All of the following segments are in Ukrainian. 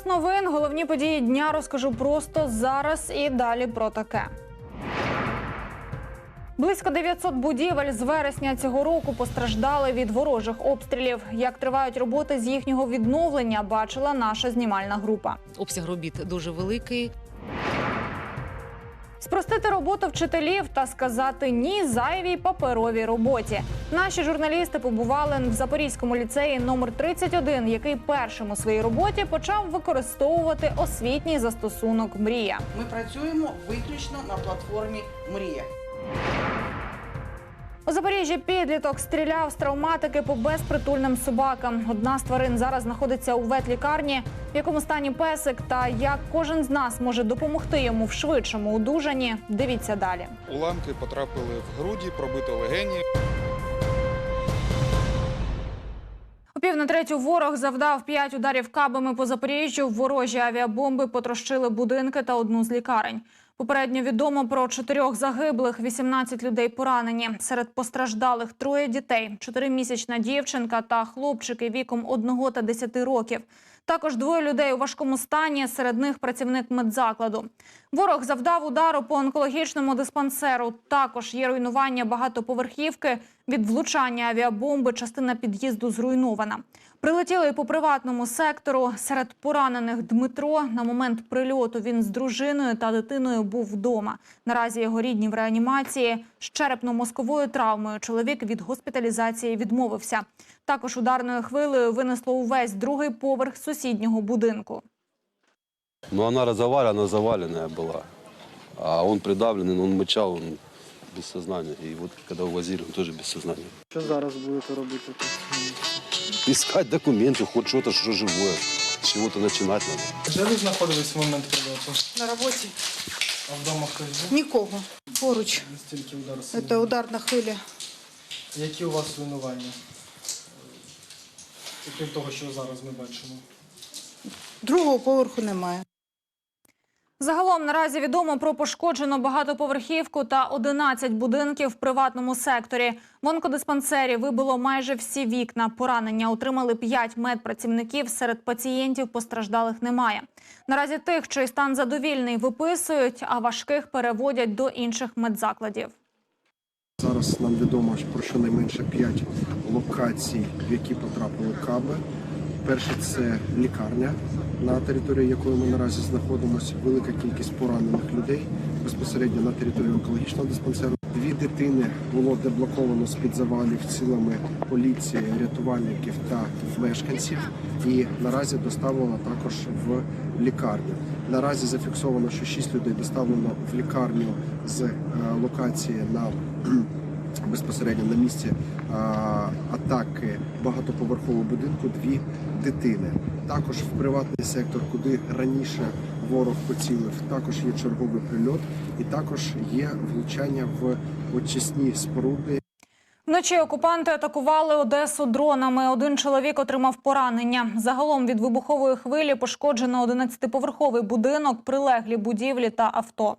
Час новин. Головні події дня розкажу просто зараз і далі про таке. Близько 900 будівель з вересня цього року постраждали від ворожих обстрілів. Як тривають роботи з їхнього відновлення, бачила наша знімальна група. Обсяг робіт дуже великий. Спростити роботу вчителів та сказати ні зайвій паперовій роботі. Наші журналісти побували в Запорізькому ліцеї номер 31, який першим у своїй роботі почав використовувати освітній застосунок Мрія. Ми працюємо виключно на платформі Мрія. У Запоріжжі підліток стріляв з травматики по безпритульним собакам. Одна з тварин зараз знаходиться у ветлікарні. В якому стані песик та як кожен з нас може допомогти йому в швидшому одужанні. Дивіться далі. Уламки потрапили в груді, пробито легені. Пів на третю ворог завдав п'ять ударів кабами по Запоріжжю. Ворожі авіабомби потрощили будинки та одну з лікарень. Попередньо відомо про чотирьох загиблих, 18 людей поранені. Серед постраждалих троє дітей: чотиримісячна дівчинка та хлопчики віком 1 та 10 років. Також двоє людей у важкому стані. Серед них працівник медзакладу. Ворог завдав удару по онкологічному диспансеру. Також є руйнування багатоповерхівки. Від влучання авіабомби частина під'їзду зруйнована. Прилетіли по приватному сектору. Серед поранених Дмитро на момент прильоту він з дружиною та дитиною був вдома. Наразі його рідні в реанімації з черепно-мозковою травмою. Чоловік від госпіталізації відмовився. Також ударною хвилею винесло увесь другий поверх сусіднього будинку. Но она разоваленная, она заваленная была. А он придавленный, он мычал, он без сознания. И вот когда увозили, он тоже без сознания. Що зараз будете робити тут? Искать документы, хоть что-то, что живое. С чего-то начинать надо. Де ви знаходились в момент прильоту? На роботі А вдома хтось був? нікого. Поруч. Настільки удар Це сильний. ударна хвиля. Які у вас руйнування? Окрім того, що зараз ми бачимо. Другого поверху немає. Загалом наразі відомо про пошкоджену багатоповерхівку та 11 будинків в приватному секторі. В онкодиспансері вибило майже всі вікна. Поранення отримали 5 медпрацівників. Серед пацієнтів постраждалих немає. Наразі тих, чий стан задовільний, виписують, а важких переводять до інших медзакладів. Зараз нам відомо про щонайменше 5 локацій, в які потрапили каби. Перше це лікарня, на території якої ми наразі знаходимося. Велика кількість поранених людей безпосередньо на території онкологічного диспансеру. Дві дитини було деблоковано з під завалів цілими поліції, рятувальників та мешканців. І наразі доставлено також в лікарню. Наразі зафіксовано, що 6 людей доставлено в лікарню з е, локації на безпосередньо на місці атаки багатоповерхового будинку дві дитини. Також в приватний сектор, куди раніше ворог поцілив, також є черговий прильот, і також є влучання в очисні споруди, Вночі окупанти атакували Одесу дронами. Один чоловік отримав поранення. Загалом від вибухової хвилі пошкоджено 11-поверховий будинок, прилеглі будівлі та авто.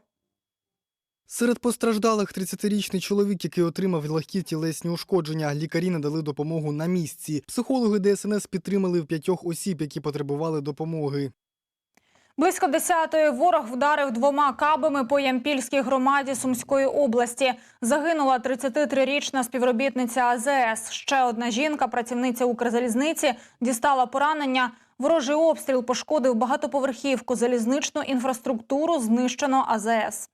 Серед постраждалих 30-річний чоловік, який отримав легкі тілесні ушкодження. Лікарі надали допомогу на місці. Психологи ДСНС підтримали в п'ятьох осіб, які потребували допомоги. Близько 10-ї ворог вдарив двома кабами по Ямпільській громаді Сумської області. Загинула 33-річна співробітниця АЗС. Ще одна жінка, працівниця Укрзалізниці, дістала поранення. Ворожий обстріл пошкодив багатоповерхівку, залізничну інфраструктуру знищено АЗС.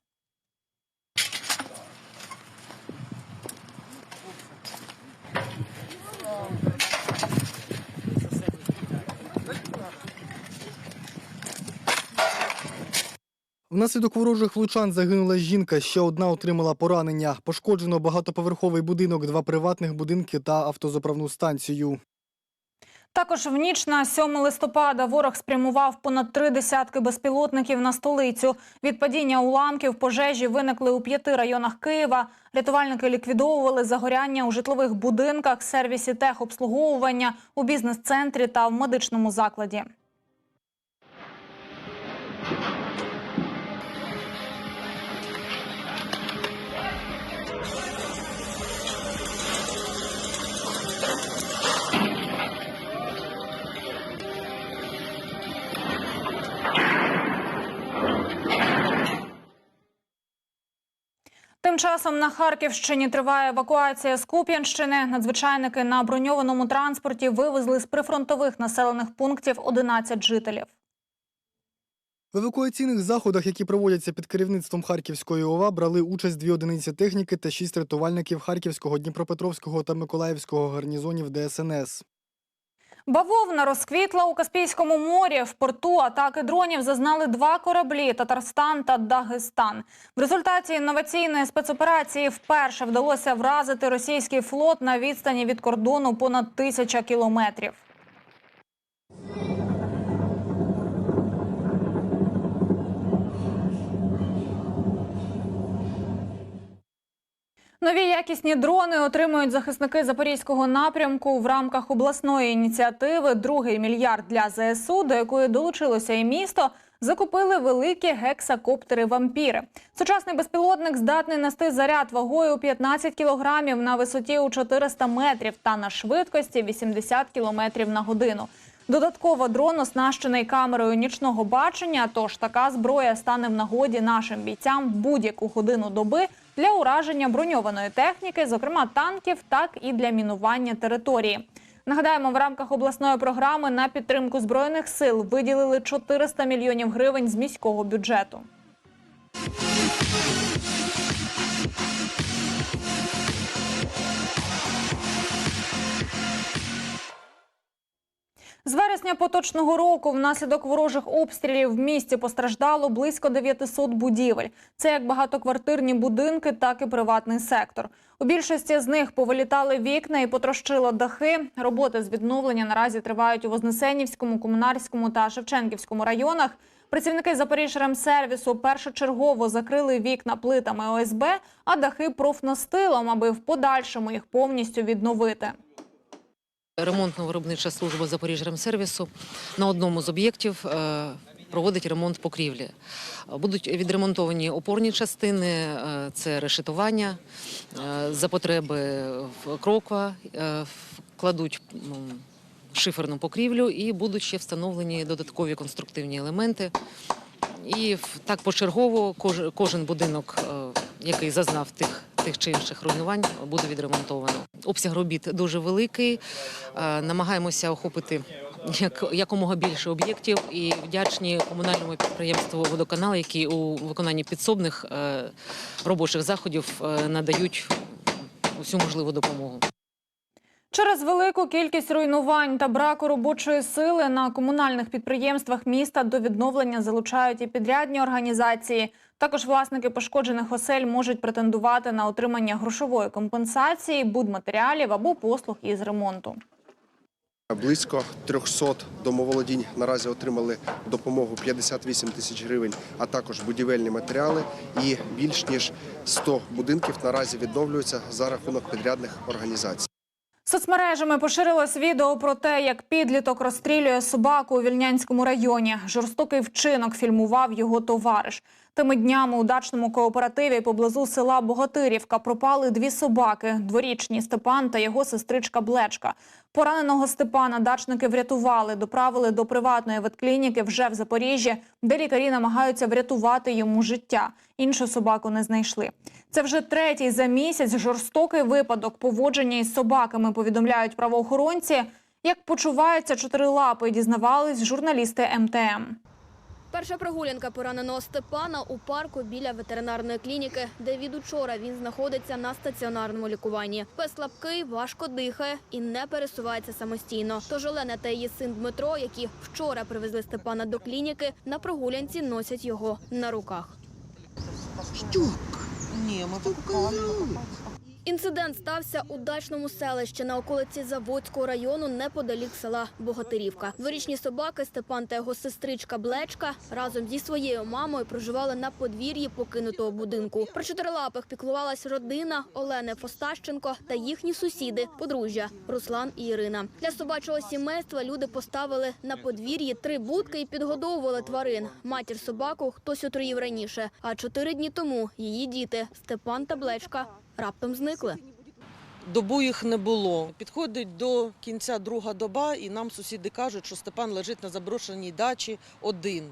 Внаслідок ворожих влучань загинула жінка, ще одна отримала поранення. Пошкоджено багатоповерховий будинок, два приватних будинки та автозаправну станцію. Також в ніч на 7 листопада ворог спрямував понад три десятки безпілотників на столицю. Від падіння уламків пожежі виникли у п'яти районах Києва. Рятувальники ліквідовували загоряння у житлових будинках, сервісі техобслуговування, у бізнес-центрі та в медичному закладі. Часом на Харківщині триває евакуація з Куп'янщини. Надзвичайники на броньованому транспорті вивезли з прифронтових населених пунктів 11 жителів. В евакуаційних заходах, які проводяться під керівництвом Харківської ОВА, брали участь дві одиниці техніки та шість рятувальників Харківського, Дніпропетровського та Миколаївського гарнізонів ДСНС. Бавовна розквітла у Каспійському морі. В порту атаки дронів зазнали два кораблі Татарстан та Дагестан. В результаті інноваційної спецоперації вперше вдалося вразити російський флот на відстані від кордону понад тисяча кілометрів. Нові якісні дрони отримують захисники запорізького напрямку в рамках обласної ініціативи Другий мільярд для ЗСУ, до якої долучилося і місто. Закупили великі гексакоптери вампіри. Сучасний безпілотник здатний нести заряд вагою у 15 кілограмів на висоті у 400 метрів та на швидкості 80 кілометрів на годину. Додатково дрон оснащений камерою нічного бачення. Тож така зброя стане в нагоді нашим бійцям в будь-яку годину доби для ураження броньованої техніки, зокрема танків, так і для мінування території. Нагадаємо, в рамках обласної програми на підтримку збройних сил виділили 400 мільйонів гривень з міського бюджету. З вересня поточного року внаслідок ворожих обстрілів в місті постраждало близько 900 будівель. Це як багатоквартирні будинки, так і приватний сектор. У більшості з них повилітали вікна і потрощило дахи. Роботи з відновлення наразі тривають у Вознесенівському, Комунарському та Шевченківському районах. Працівники Запоріжремсервісу першочергово закрили вікна плитами ОСБ, а дахи профнастилом, аби в подальшому їх повністю відновити. Ремонтно-виробнича служба Запоріжремсервісу на одному з об'єктів е, проводить ремонт покрівлі. Будуть відремонтовані опорні частини, е, це решетування, е, за потреби кроква, кладуть шиферну покрівлю і будуть ще встановлені додаткові конструктивні елементи. І так почергово кожен будинок, який зазнав тих, тих чи інших руйнувань, буде відремонтовано. Обсяг робіт дуже великий. Е, Намагаємося охопити як, якомога більше об'єктів і вдячні комунальному підприємству водоканал, які у виконанні підсобних е, робочих заходів е, надають усю можливу допомогу. Через велику кількість руйнувань та браку робочої сили на комунальних підприємствах міста до відновлення залучають і підрядні організації. Також власники пошкоджених осель можуть претендувати на отримання грошової компенсації, будматеріалів або послуг із ремонту. Близько 300 домоволодінь наразі отримали допомогу 58 тисяч гривень, а також будівельні матеріали. І більш ніж 100 будинків наразі відновлюються за рахунок підрядних організацій. Соцмережами поширилось відео про те, як підліток розстрілює собаку у Вільнянському районі. Жорстокий вчинок фільмував його товариш. Тими днями у дачному кооперативі поблизу села Богатирівка пропали дві собаки: дворічні Степан та його сестричка Блечка. Пораненого Степана дачники врятували, доправили до приватної ветклініки вже в Запоріжжі, де лікарі намагаються врятувати йому життя. Іншу собаку не знайшли. Це вже третій за місяць жорстокий випадок поводження із собаками. Повідомляють правоохоронці. Як почуваються чотирилапи, дізнавались журналісти МТМ. Перша прогулянка пораненого Степана у парку біля ветеринарної клініки, де від учора він знаходиться на стаціонарному лікуванні. Пес слабкий, важко дихає і не пересувається самостійно. Тож Олена та її син Дмитро, які вчора привезли Степана до клініки, на прогулянці носять його на руках. Інцидент стався у дачному селищі на околиці Заводського району неподалік села Богатирівка. Дворічні собаки Степан та його сестричка Блечка разом зі своєю мамою проживали на подвір'ї покинутого будинку. Про чотирилапих піклувалась родина Олени Фостащенко та їхні сусіди, подружжя Руслан і Ірина. Для собачого сімейства люди поставили на подвір'ї три будки і підгодовували тварин. Матір собаку хтось отруїв раніше. А чотири дні тому її діти Степан та Блечка раптом зникли. Добу їх не було. Підходить до кінця друга доба, і нам сусіди кажуть, що Степан лежить на заброшеній дачі один.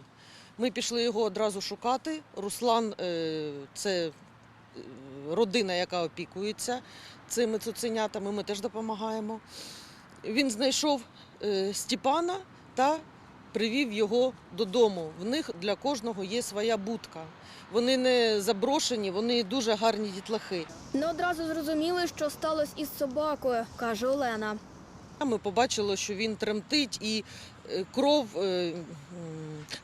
Ми пішли його одразу шукати. Руслан е, це родина, яка опікується цими цуценятами, ми теж допомагаємо. Він знайшов е, Степана та привів його додому. В них для кожного є своя будка. Вони не заброшені, вони дуже гарні дітлахи. Не одразу зрозуміли, що сталося із собакою, каже Олена. Ми побачили, що він тремтить і е, кров, е,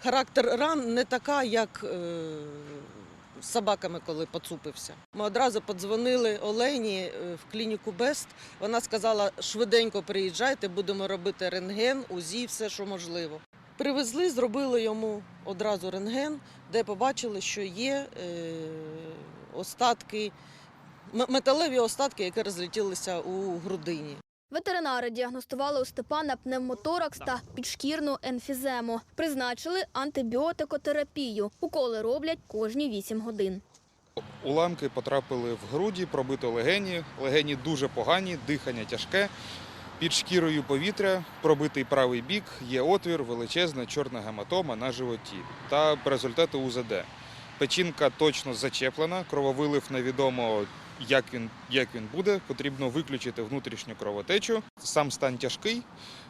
характер ран не така, як е, з собаками, коли поцупився. Ми одразу подзвонили Олені в клініку Бест. Вона сказала, швиденько приїжджайте, будемо робити рентген, УЗІ, все, що можливо. Привезли, зробили йому одразу рентген, де побачили, що є е, остатки, металеві остатки, які розлетілися у грудині. Ветеринари діагностували у Степана пневмоторакс та підшкірну емфізему. Призначили антибіотикотерапію. Уколи роблять кожні 8 годин. Уламки потрапили в груді, пробито легені. Легені дуже погані, дихання тяжке. Під шкірою повітря, пробитий правий бік, є отвір, величезна чорна гематома на животі та результати УЗД. Печінка точно зачеплена, крововилив невідомо, як він, як він буде. Потрібно виключити внутрішню кровотечу. Сам стан тяжкий.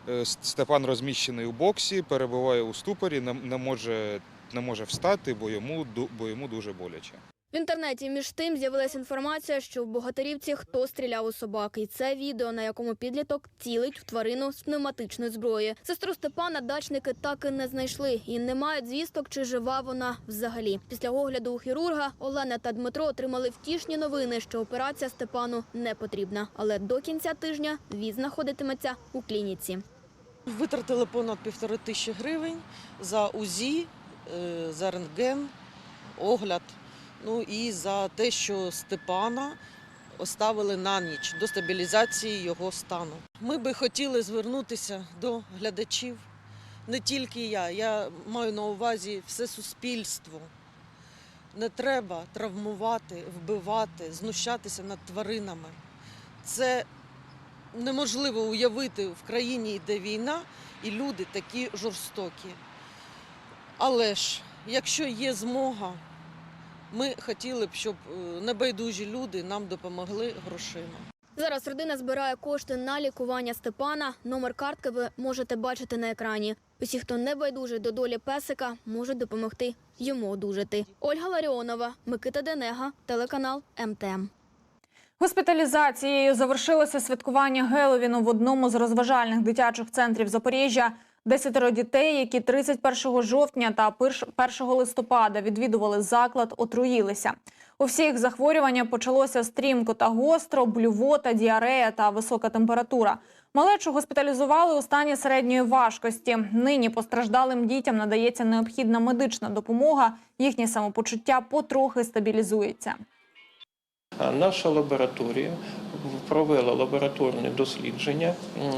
Е, Степан розміщений у боксі, перебуває у ступорі, не, може, не може встати, бо йому, бо йому дуже боляче. В інтернеті між тим з'явилася інформація, що в Богатирівці хто стріляв у собаки. І це відео, на якому підліток цілить в тварину з пневматичної зброї. Сестру Степана дачники так і не знайшли і не мають звісток, чи жива вона взагалі. Після огляду у хірурга Олена та Дмитро отримали втішні новини, що операція Степану не потрібна. Але до кінця тижня він знаходитиметься у клініці. Витратили понад півтори тисячі гривень за УЗІ, е, за рентген, огляд. Ну і за те, що Степана оставили на ніч до стабілізації його стану. Ми би хотіли звернутися до глядачів. Не тільки я, я маю на увазі все суспільство. Не треба травмувати, вбивати, знущатися над тваринами. Це неможливо уявити в країні йде війна, і люди такі жорстокі. Але ж, якщо є змога, ми хотіли б, щоб е, небайдужі люди нам допомогли грошима. Зараз родина збирає кошти на лікування Степана. Номер картки ви можете бачити на екрані. Усі, хто не байдужий до долі песика, можуть допомогти йому одужати. Ольга Ларіонова, Микита Денега, телеканал МТМ. Госпіталізацією завершилося святкування Геловіну в одному з розважальних дитячих центрів Запоріжжя. Десятеро дітей, які 31 жовтня та 1 листопада відвідували заклад, отруїлися. У всіх захворювання почалося стрімко та гостро, блювота, діарея та висока температура. Малечу госпіталізували у стані середньої важкості. Нині постраждалим дітям надається необхідна медична допомога. Їхнє самопочуття потрохи стабілізується. Наша лабораторія провела лабораторне дослідження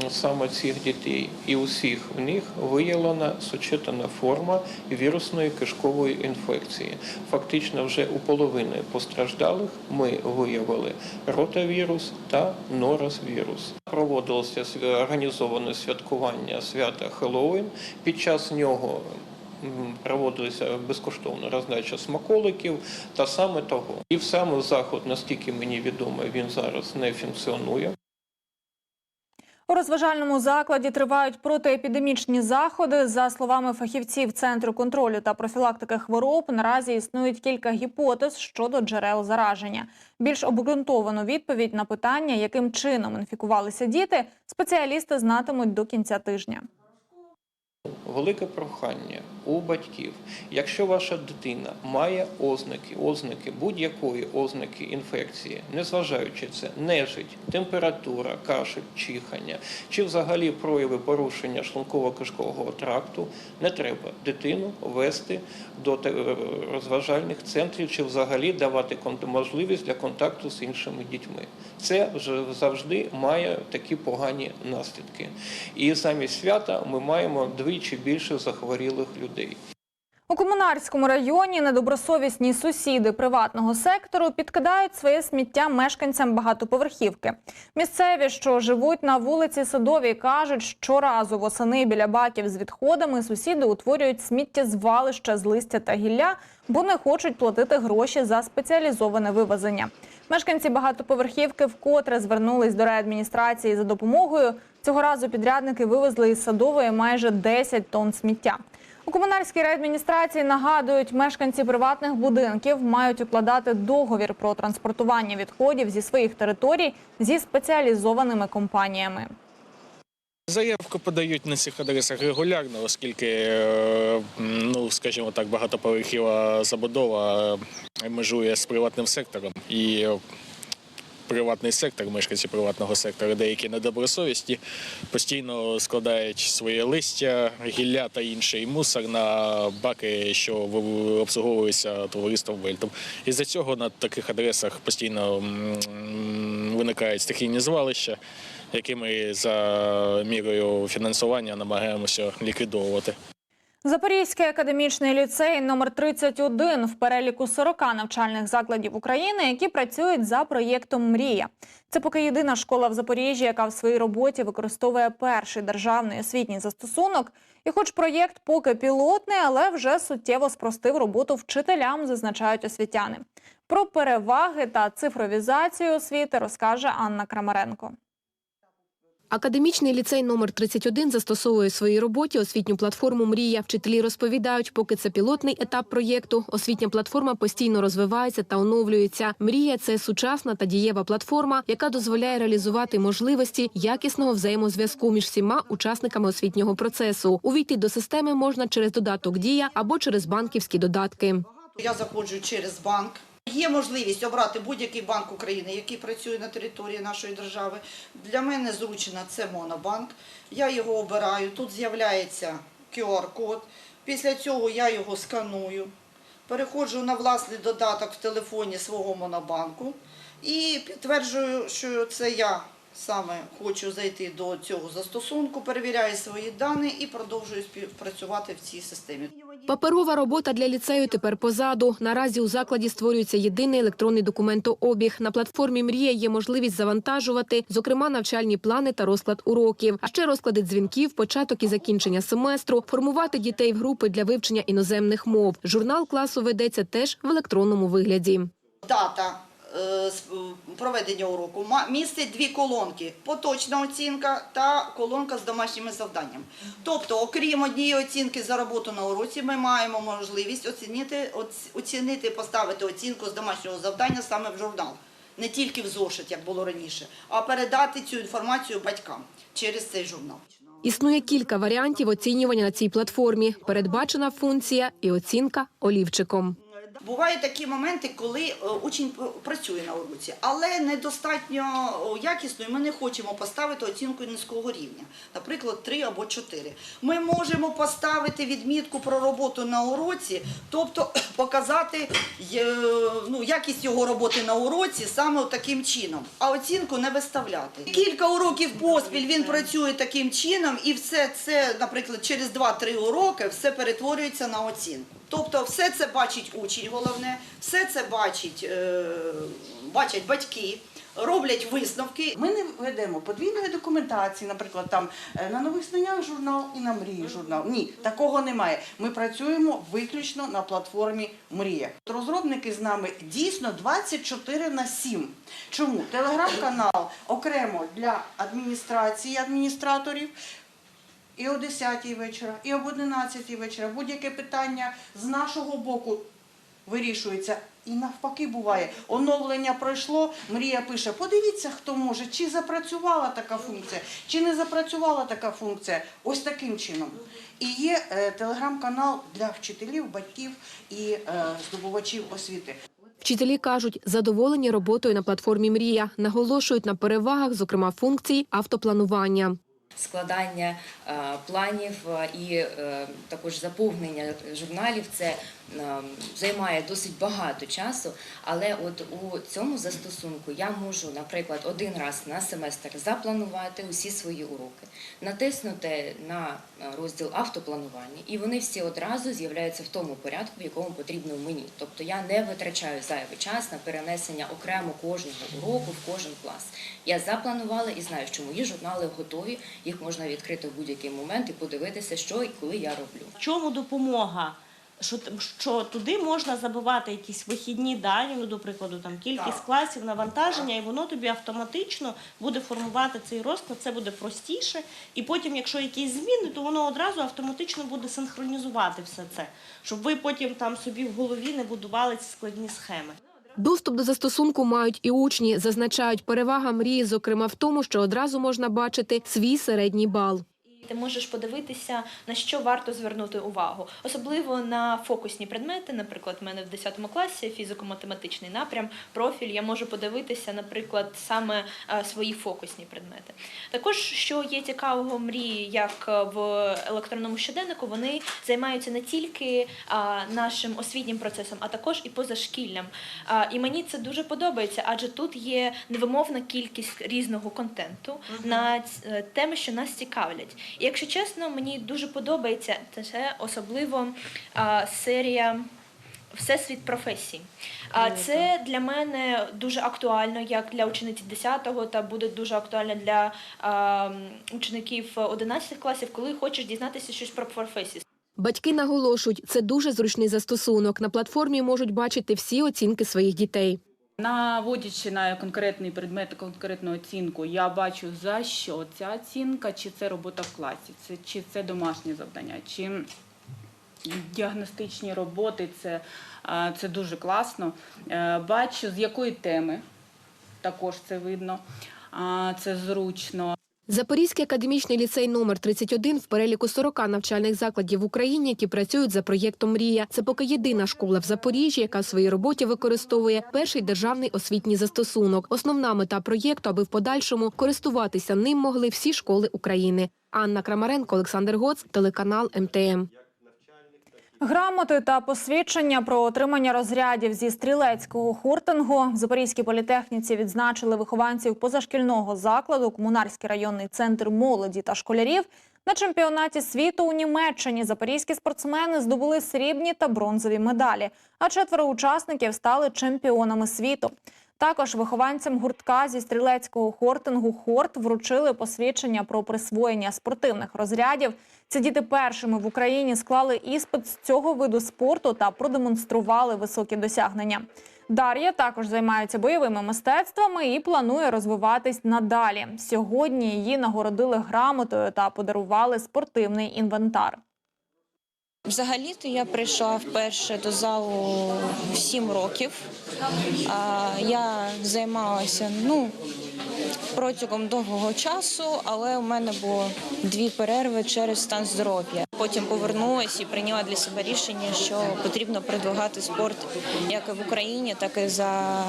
саме цих дітей, і усіх в них виявлена сочетана форма вірусної кишкової інфекції. Фактично, вже у половини постраждалих ми виявили ротавірус та норосвірус. Проводилося організоване святкування свята Хеллоуін. Під час нього проводилася безкоштовна роздача смаколиків та саме того. І саме заход, наскільки мені відомо, він зараз не функціонує. У розважальному закладі тривають протиепідемічні заходи. За словами фахівців Центру контролю та профілактики хвороб, наразі існують кілька гіпотез щодо джерел зараження. Більш обґрунтовану відповідь на питання, яким чином інфікувалися діти, спеціалісти знатимуть до кінця тижня. Велике прохання у батьків. Якщо ваша дитина має ознаки, ознаки будь-якої ознаки інфекції, незважаючи це нежить, температура, кашель, чихання чи взагалі прояви порушення шлунково-кишкового тракту, не треба дитину вести до розважальних центрів чи взагалі давати можливість для контакту з іншими дітьми. Це вже завжди має такі погані наслідки. І замість свята ми маємо двічі більше захворілих людей. У комунарському районі недобросовісні сусіди приватного сектору підкидають своє сміття мешканцям багатоповерхівки. Місцеві, що живуть на вулиці Садовій, кажуть, щоразу восени біля баків з відходами сусіди утворюють сміттєзвалища з листя та гілля, бо не хочуть платити гроші за спеціалізоване вивезення. Мешканці багатоповерхівки вкотре звернулись до райадміністрації за допомогою. Цього разу підрядники вивезли із садової майже 10 тонн сміття. У комунальській райадміністрації нагадують, мешканці приватних будинків мають укладати договір про транспортування відходів зі своїх територій зі спеціалізованими компаніями. Заявку подають на цих адресах регулярно, оскільки, е, ну скажімо так, багатоповерхова забудова е, межує з приватним сектором і. Приватний сектор, мешканці приватного сектору, деякі недобросовісні, постійно складають своє листя, гілля та інший мусор на баки, що обслуговуються товариством Вельтом. І за цього на таких адресах постійно виникають стихійні звалища, які ми за мірою фінансування намагаємося ліквідовувати. Запорізький академічний ліцей номер 31 в переліку 40 навчальних закладів України, які працюють за проєктом Мрія. Це поки єдина школа в Запоріжжі, яка в своїй роботі використовує перший державний освітній застосунок. І, хоч проєкт поки пілотний, але вже суттєво спростив роботу вчителям, зазначають освітяни. Про переваги та цифровізацію освіти розкаже Анна Крамаренко. Академічний ліцей номер 31 застосовує в своїй роботі освітню платформу Мрія. Вчителі розповідають, поки це пілотний етап проєкту. Освітня платформа постійно розвивається та оновлюється. Мрія це сучасна та дієва платформа, яка дозволяє реалізувати можливості якісного взаємозв'язку між всіма учасниками освітнього процесу. Увійти до системи можна через додаток Дія або через банківські додатки. Я заходжу через банк. Є можливість обрати будь-який банк України, який працює на території нашої держави. Для мене зручно це Монобанк. Я його обираю. Тут з'являється QR-код. Після цього я його сканую, переходжу на власний додаток в телефоні свого монобанку і підтверджую, що це я саме хочу зайти до цього застосунку, перевіряю свої дані і продовжую співпрацювати в цій системі. Паперова робота для ліцею тепер позаду. Наразі у закладі створюється єдиний електронний документообіг. На платформі Мрія є можливість завантажувати, зокрема, навчальні плани та розклад уроків, а ще розклади дзвінків, початок і закінчення семестру, формувати дітей в групи для вивчення іноземних мов. Журнал класу ведеться теж в електронному вигляді. Дата проведення уроку містить дві колонки: поточна оцінка та колонка з домашніми завданнями. Тобто, окрім однієї оцінки за роботу на уроці, ми маємо можливість оцінити, оцінити, поставити оцінку з домашнього завдання саме в журнал. Не тільки в зошит, як було раніше, а передати цю інформацію батькам через цей журнал. Існує кілька варіантів оцінювання на цій платформі. Передбачена функція і оцінка олівчиком. Бувають такі моменти, коли е, учень працює на уроці, але недостатньо якісно, і ми не хочемо поставити оцінку низького рівня, наприклад, 3 або 4. Ми можемо поставити відмітку про роботу на уроці, тобто показати е, ну, якість його роботи на уроці саме таким чином, а оцінку не виставляти. Кілька уроків поспіль він працює таким чином, і все це, наприклад, через 2-3 уроки все перетворюється на оцінку. Тобто все це бачить учень, головне, все це бачить, е, бачать батьки, роблять висновки. Ми не ведемо подвійної документації, наприклад, там е, на нових знаннях журнал і на мрії журнал. Ні, такого немає. Ми працюємо виключно на платформі Мрія. Розробники з нами дійсно 24 на 7. Чому? Телеграм-канал окремо для адміністрації, адміністраторів. І о 10 вечора, і об 11 вечора. Будь-яке питання з нашого боку вирішується. І навпаки буває. Оновлення пройшло, мрія пише, подивіться, хто може, чи запрацювала така функція, чи не запрацювала така функція. Ось таким чином. І є е, телеграм-канал для вчителів, батьків і е, здобувачів освіти. Вчителі кажуть, задоволені роботою на платформі Мрія, наголошують на перевагах, зокрема функції автопланування. Складання е, планів е, і е, також заповнення журналів. Це займає досить багато часу, але от у цьому застосунку я можу, наприклад, один раз на семестр запланувати усі свої уроки, натиснути на е, розділ автопланування, і вони всі одразу з'являються в тому порядку, в якому потрібно мені. Тобто я не витрачаю зайвий час на перенесення окремо кожного уроку в кожен клас. Я запланувала і знаю, що мої журнали готові, їх можна відкрити в будь-який момент і подивитися, що і коли я роблю. В чому допомога? Що, що туди можна забивати якісь вихідні дані, ну, до прикладу, там кількість класів, навантаження, і воно тобі автоматично буде формувати цей розклад, це буде простіше. І потім, якщо якісь зміни, то воно одразу автоматично буде синхронізувати все це, щоб ви потім там собі в голові не будували ці складні схеми. Доступ до застосунку мають і учні. Зазначають, перевага мрії, зокрема в тому, що одразу можна бачити свій середній бал. Ти можеш подивитися, на що варто звернути увагу, особливо на фокусні предмети. Наприклад, в мене в 10 класі фізико-математичний напрям, профіль. Я можу подивитися, наприклад, саме е, свої фокусні предмети. Також, що є цікавого мрії, як е, в електронному щоденнику, вони займаються не тільки нашим освітнім процесом, а також і позашкіллям. І мені це дуже подобається, адже тут є невимовна кількість різного контенту на е, теми, що нас цікавлять. І якщо чесно, мені дуже подобається це особливо а, серія. Всесвіт професій. А це для мене дуже актуально, як для учениці 10-го, та буде дуже актуально для а, учеників 11 класів, коли хочеш дізнатися щось про професію. Батьки наголошують, це дуже зручний застосунок. На платформі можуть бачити всі оцінки своїх дітей. Наводячи на конкретний предмет, конкретну оцінку, я бачу за що ця оцінка, чи це робота в класі, це, чи це домашнє завдання, чи діагностичні роботи, це, це дуже класно. Е, Бачу, з якої теми, також це видно, це зручно. Запорізький академічний ліцей номер 31 в переліку 40 навчальних закладів в Україні, які працюють за проєктом Мрія. Це поки єдина школа в Запоріжжі, яка в своїй роботі використовує перший державний освітній застосунок. Основна мета проєкту, аби в подальшому користуватися ним могли всі школи України. Анна Крамаренко, Олександр Гоц, телеканал МТМ. Грамоти та посвідчення про отримання розрядів зі стрілецького хуртингу в Запорізькій політехніці відзначили вихованців позашкільного закладу Комунарський районний центр молоді та школярів. На чемпіонаті світу у Німеччині запорізькі спортсмени здобули срібні та бронзові медалі, а четверо учасників стали чемпіонами світу. Також вихованцям гуртка зі стрілецького хортингу Хорт вручили посвідчення про присвоєння спортивних розрядів. Ці діти першими в Україні склали іспит з цього виду спорту та продемонстрували високі досягнення. Дар'я також займається бойовими мистецтвами і планує розвиватись надалі. Сьогодні її нагородили грамотою та подарували спортивний інвентар. Взагалі-то я прийшла вперше до залу 7 років. Я займалася ну, протягом довгого часу, але у мене було дві перерви через стан здоров'я. Потім повернулася і прийняла для себе рішення, що потрібно продвигати спорт як і в Україні, так і за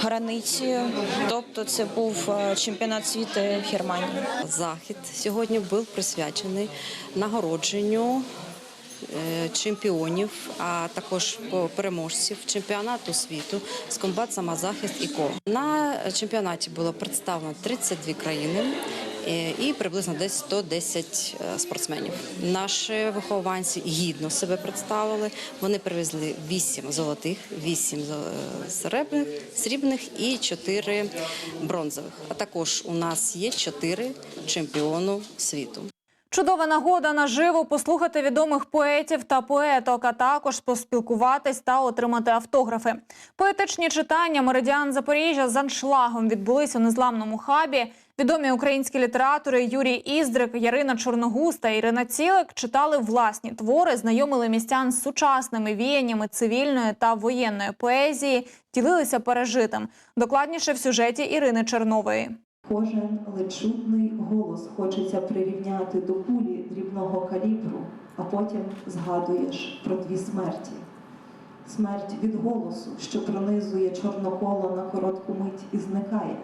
границею. Тобто це був е, чемпіонат світу в Германії. Захід сьогодні був присвячений нагородженню е, чемпіонів, а також переможців чемпіонату світу з комбат самозахист і ко. На чемпіонаті було представлено 32 країни. е, І приблизно десь 110 е, спортсменів. Наші вихованці гідно себе представили. Вони привезли 8 золотих, 8 зо- серебряних, срібних і 4 бронзових. А також у нас є 4 чемпіону світу. Чудова нагода наживо послухати відомих поетів та поеток, а також поспілкуватись та отримати автографи. Поетичні читання Меридіан Запоріжжя з аншлагом відбулись у незламному хабі. Відомі українські літератори Юрій Іздрик, Ярина Чорногуз та Ірина Цілик читали власні твори, знайомили містян з сучасними віяннями цивільної та воєнної поезії, ділилися пережитим. Докладніше в сюжеті Ірини Чернової. Кожен лечутний голос хочеться прирівняти до кулі дрібного калібру, а потім згадуєш про дві смерті. Смерть від голосу, що пронизує чорноколо на коротку мить і зникає.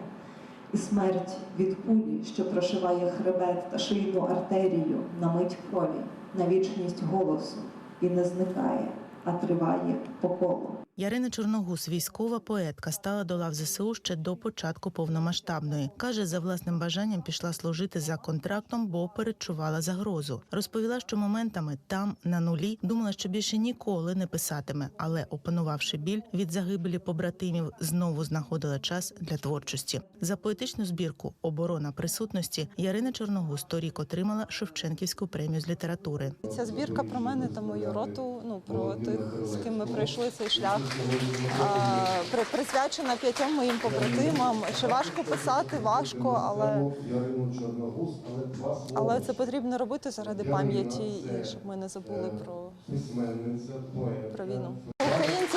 і смерть від кулі, що прошиває хребет та шийну артерію на мить крові, на вічність голосу і не зникає, а триває по колу. Ярина Чорногус, військова поетка, стала до лав ЗСУ ще до початку повномасштабної. Каже, за власним бажанням пішла служити за контрактом, бо передчувала загрозу. Розповіла, що моментами там на нулі думала, що більше ніколи не писатиме, але опанувавши біль від загибелі побратимів, знову знаходила час для творчості. За поетичну збірку Оборона присутності Ярина Чорногус торік отримала Шевченківську премію з літератури. Ця збірка про мене та мою роту, ну про тих, з ким ми пройшли цей шлях. Присвячена п'ятьом моїм побратимам. Чи важко писати? Важко, але, але це потрібно робити заради пам'яті і щоб ми не забули про, про війну.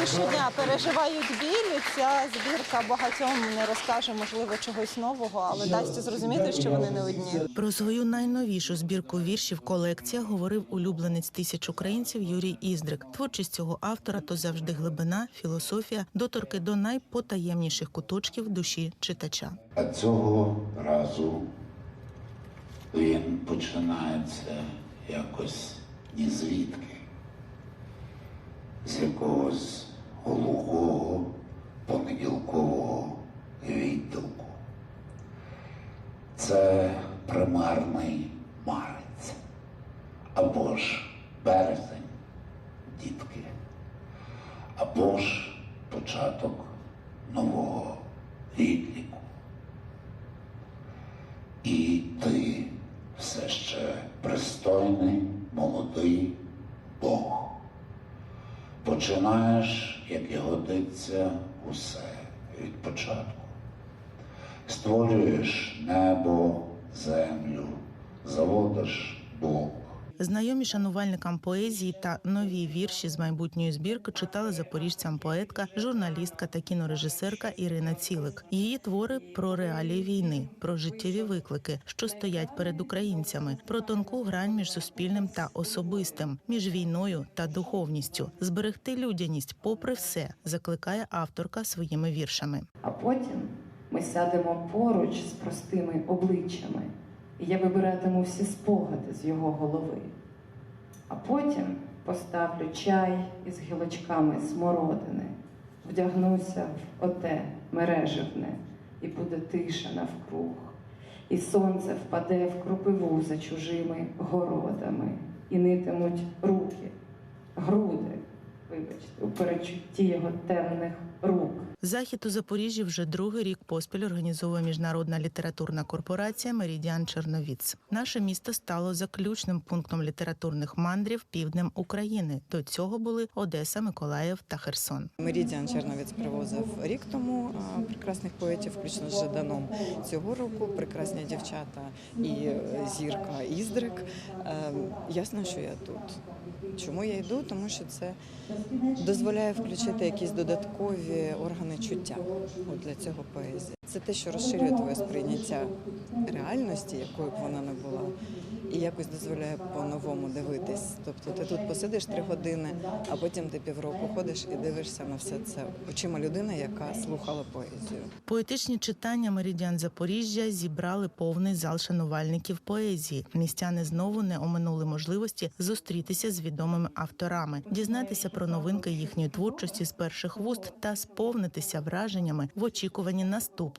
Щодня переживають біль. Ця збірка багатьом не розкаже, можливо, чогось нового, але дасть зрозуміти, що вони не одні. Про свою найновішу збірку віршів колекція говорив улюбленець тисяч українців Юрій Іздрик. Творчість цього автора то завжди глибина, філософія, доторки до найпотаємніших куточків душі читача. А цього разу він починається якось ні звідки, з якогось глухого понеділкового відділку. Це примарний марець або ж березень, дітки, або ж початок нового відліку. І ти все ще пристойний, молодий Бог. Починаєш, як годиться, усе від початку. Створюєш небо, землю, заводиш Бог. Знайомі шанувальникам поезії та нові вірші з майбутньої збірки читала запоріжцям поетка, журналістка та кінорежисерка Ірина Цілик. Її твори про реалії війни, про життєві виклики, що стоять перед українцями, про тонку грань між суспільним та особистим, між війною та духовністю, зберегти людяність, попри все, закликає авторка своїми віршами. А потім ми сядемо поруч з простими обличчями, і я вибиратиму всі спогади з його голови. А потім поставлю чай із гілочками смородини, вдягнуся в оте мережевне, і буде тиша навкруг, і сонце впаде в кропиву за чужими городами, і нитимуть руки, груди, вибачте, у перечутті його темних рук. Захід у Запоріжжі вже другий рік поспіль організовує міжнародна літературна корпорація Меридіан Черновіц. Наше місто стало заключним пунктом літературних мандрів півднем України. До цього були Одеса, Миколаїв та Херсон. Меридіан Черновець привозив рік тому прекрасних поетів, включно з Жаданом. Цього року прекрасні дівчата і е, зірка Іздрик. Е, Ясно, що я тут. Чому я йду? Тому що це дозволяє включити якісь додаткові органи чуття для цього поезія. Це те, що розширює твоє сприйняття реальності, якою б вона не була, і якось дозволяє по-новому дивитись. Тобто ти тут посидиш три години, а потім ти півроку ходиш і дивишся на все це очима людини, яка слухала поезію. Поетичні читання Меридіан Запоріжжя зібрали повний зал шанувальників поезії. Містяни знову не оминули можливості зустрітися з відомими авторами, дізнатися про новинки їхньої творчості з перших вуст та сповнитися враженнями в очікуванні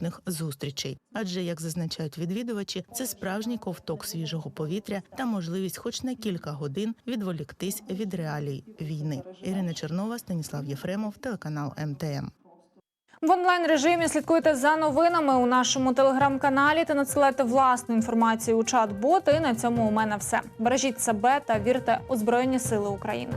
наступних зустрічей. Адже, як зазначають відвідувачі, це справжній ковток свіжого повітря та можливість, хоч на кілька годин, відволіктись від реалій війни. Ірина Чернова, Станіслав Єфремов, телеканал МТМ. В онлайн режимі слідкуйте за новинами у нашому телеграм-каналі та надсилайте власну інформацію у чат-бот. І на цьому у мене все. Бережіть себе та вірте у Збройні Сили України.